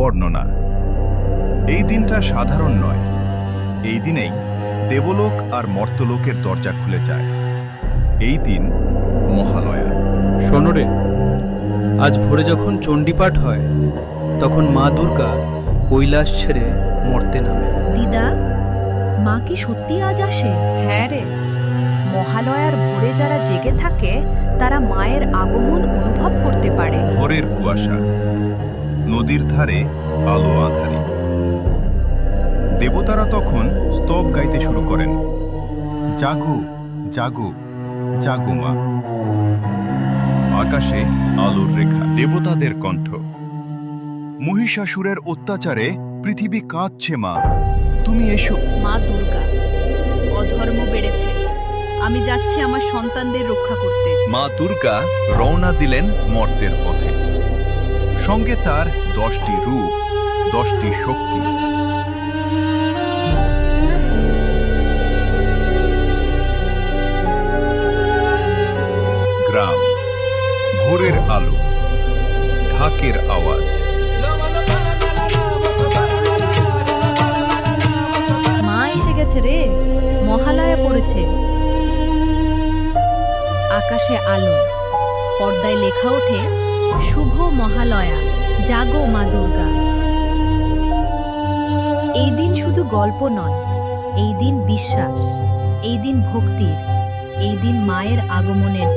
বর্ণনা। এই দিনটা সাধারণ নয়। এই দিনেই দেবলোক আর মর্তলোকের দরজা খুলে যায়। এই দিন মহালয়া। শোনো রে আজ ভোরে যখন চণ্ডীপাঠ হয় তখন মা দুর্গা কৈলাস ছেড়ে মর্তে নামেন। দিদা মা কি সত্যি আজ আসে? হ্যাঁ রে মহালয়ার ভোরে যারা জেগে থাকে তারা মায়ের আগমন অনুভব করতে পারে। ভোরের কুয়াশা। নদীর ধারে আলো আধারি। দেবতারা তখন স্তব গাইতে শুরু করেন। জাগো জাগো জাগো মা। আকাশে আলোর রেখা। দেবতাদের কণ্ঠ। মহিষাসুরের অত্যাচারে পৃথিবী কাঁদছে মা। তুমি এসো। মা দুর্গা অধর্ম বেড়েছে। আমি যাচ্ছি আমার সন্তানদের রক্ষা করতে। মা দুর্গা রওনা দিলেন মর্তের পথে। সঙ্গে তার দশটি রূপ, দশটি শক্তি। গ্রাম, ভোরের আলো, ঢাকের আওয়াজ। মা এসে গেছে রে, মহালয়া পড়েছে। আকাশে আলো, পর্দায় লেখা ওঠে শুভ মহালয়া, জাগো মা দুর্গা। এই দিন শুধু গল্প নয়, এই দিন বিশ্বাস, এই দিন ভক্তির, এই দিন মায়ের আগমনের